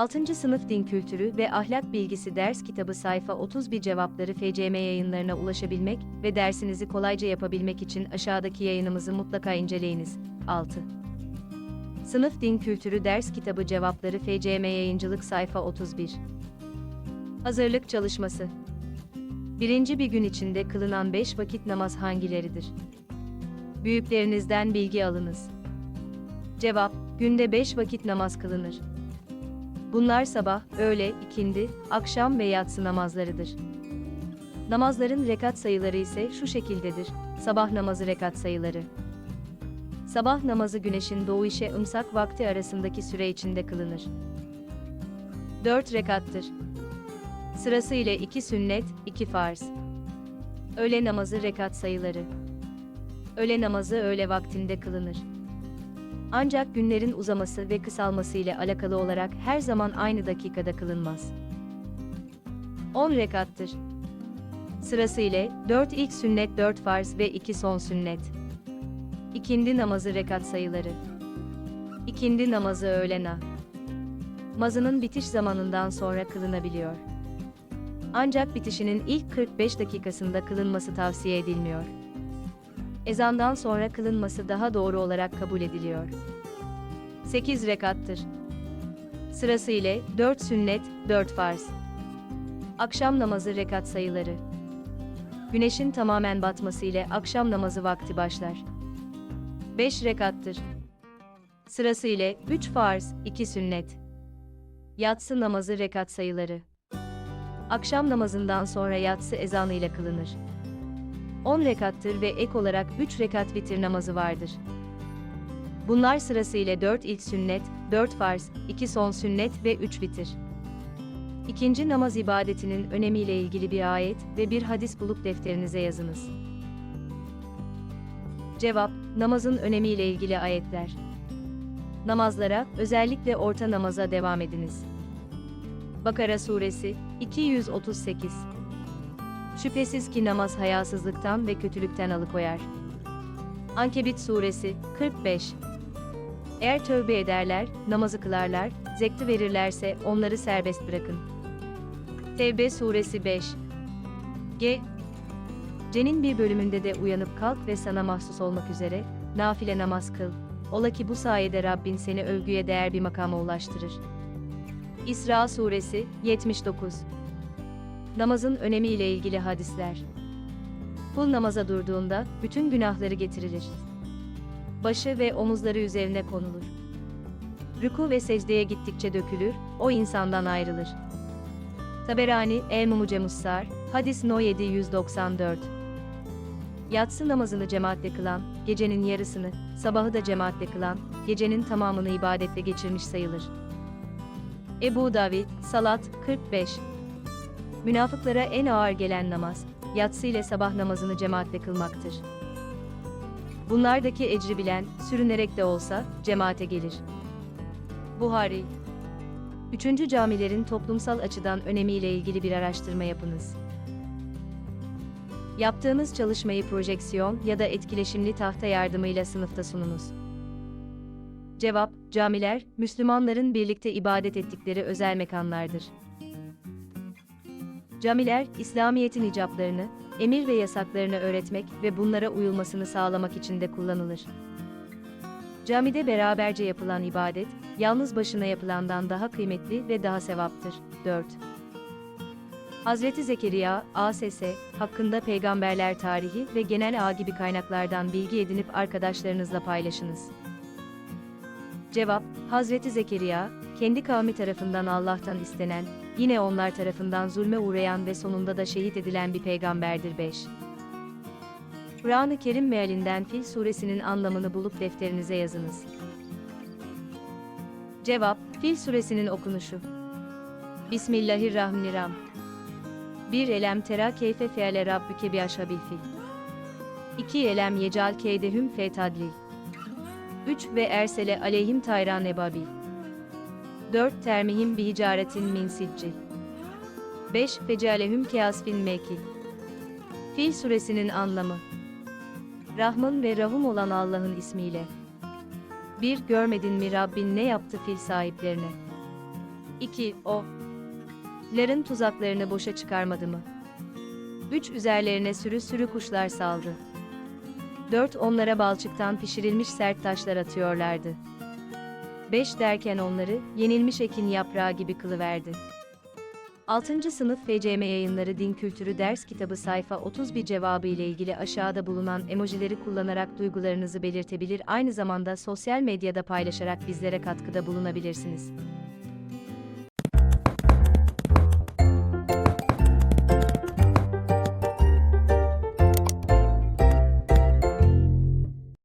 6. Sınıf Din Kültürü ve Ahlak Bilgisi Ders Kitabı sayfa 31 cevapları FCM yayınlarına ulaşabilmek ve dersinizi kolayca yapabilmek için aşağıdaki yayınımızı mutlaka inceleyiniz. 6. Sınıf Din Kültürü Ders Kitabı cevapları FCM Yayıncılık sayfa 31. Hazırlık çalışması. Birinci bir gün içinde kılınan 5 vakit namaz hangileridir? Büyüklerinizden bilgi alınız. Cevap, günde 5 vakit namaz kılınır. Bunlar sabah, öğle, ikindi, akşam ve yatsı namazlarıdır. Namazların rekat sayıları ise şu şekildedir. Sabah namazı rekat sayıları. Sabah namazı güneşin doğuşe ımsak vakti arasındaki süre içinde kılınır. 4 rekattır. Sırası ile 2 sünnet, 2 farz. Öğle namazı rekat sayıları. Öğle namazı öğle vaktinde kılınır. Ancak günlerin uzaması ve kısalması ile alakalı olarak her zaman aynı dakikada kılınmaz. 10 rekattır. Sırası ile 4 ilk sünnet 4 farz ve 2 son sünnet. İkindi namazı rekat sayıları. İkindi namazı öğlena. Mazının bitiş zamanından sonra kılınabiliyor. Ancak bitişinin ilk 45 dakikasında kılınması tavsiye edilmiyor ezandan sonra kılınması daha doğru olarak kabul ediliyor. 8 rekattır. Sırası ile 4 sünnet, 4 farz. Akşam namazı rekat sayıları. Güneşin tamamen batması ile akşam namazı vakti başlar. 5 rekattır. Sırası ile 3 farz, 2 sünnet. Yatsı namazı rekat sayıları. Akşam namazından sonra yatsı ezanı ile kılınır. 10 rekattır ve ek olarak 3 rekat vitir namazı vardır. Bunlar sırasıyla 4 ilk sünnet, 4 farz, 2 son sünnet ve 3 vitir. İkinci namaz ibadetinin önemiyle ilgili bir ayet ve bir hadis bulup defterinize yazınız. Cevap, namazın önemiyle ilgili ayetler. Namazlara, özellikle orta namaza devam ediniz. Bakara Suresi 238 Şüphesiz ki namaz hayasızlıktan ve kötülükten alıkoyar. Ankebit Suresi 45 Eğer tövbe ederler, namazı kılarlar, zekti verirlerse onları serbest bırakın. Tevbe Suresi 5 G. Cenin bir bölümünde de uyanıp kalk ve sana mahsus olmak üzere, nafile namaz kıl. Ola ki bu sayede Rabbin seni övgüye değer bir makama ulaştırır. İsra Suresi 79 Namazın önemi ile ilgili hadisler. Kul namaza durduğunda bütün günahları getirilir. Başı ve omuzları üzerine konulur. Rüku ve secdeye gittikçe dökülür, o insandan ayrılır. Taberani, El-Mumuce Mussar, Hadis No 794 Yatsı namazını cemaatle kılan, gecenin yarısını, sabahı da cemaatle kılan, gecenin tamamını ibadetle geçirmiş sayılır. Ebu David, Salat, 45 Münafıklara en ağır gelen namaz, yatsı ile sabah namazını cemaatle kılmaktır. Bunlardaki ecri bilen, sürünerek de olsa, cemaate gelir. Buhari Üçüncü camilerin toplumsal açıdan önemiyle ilgili bir araştırma yapınız. Yaptığınız çalışmayı projeksiyon ya da etkileşimli tahta yardımıyla sınıfta sununuz. Cevap, camiler, Müslümanların birlikte ibadet ettikleri özel mekanlardır. Camiler, İslamiyet'in icaplarını, emir ve yasaklarını öğretmek ve bunlara uyulmasını sağlamak için de kullanılır. Camide beraberce yapılan ibadet, yalnız başına yapılandan daha kıymetli ve daha sevaptır. 4. Hazreti Zekeriya, ASS, hakkında peygamberler tarihi ve genel ağ gibi kaynaklardan bilgi edinip arkadaşlarınızla paylaşınız. Cevap, Hazreti Zekeriya, kendi kavmi tarafından Allah'tan istenen, yine onlar tarafından zulme uğrayan ve sonunda da şehit edilen bir peygamberdir 5. Kur'an-ı Kerim mealinden Fil suresinin anlamını bulup defterinize yazınız. Cevap, Fil suresinin okunuşu. Bismillahirrahmanirrahim. 1 Elem tera keyfe feale rabbüke bi aşabil fil. 2 Elem yecal keydehüm fe tadlil. 3 ve ersele aleyhim tayran ebabil. 4 termihim bi hicaretin min siccil. 5 fecalehum keasfin mekil. Fil suresinin anlamı. Rahman ve Rahum olan Allah'ın ismiyle. 1. Görmedin mi Rabbin ne yaptı fil sahiplerine? 2. O. Ların tuzaklarını boşa çıkarmadı mı? 3. Üzerlerine sürü sürü kuşlar saldı. 4. Onlara balçıktan pişirilmiş sert taşlar atıyorlardı. 5 derken onları yenilmiş ekin yaprağı gibi kılıverdi. 6. sınıf FCM yayınları din kültürü ders kitabı sayfa 31 cevabı ile ilgili aşağıda bulunan emojileri kullanarak duygularınızı belirtebilir aynı zamanda sosyal medyada paylaşarak bizlere katkıda bulunabilirsiniz.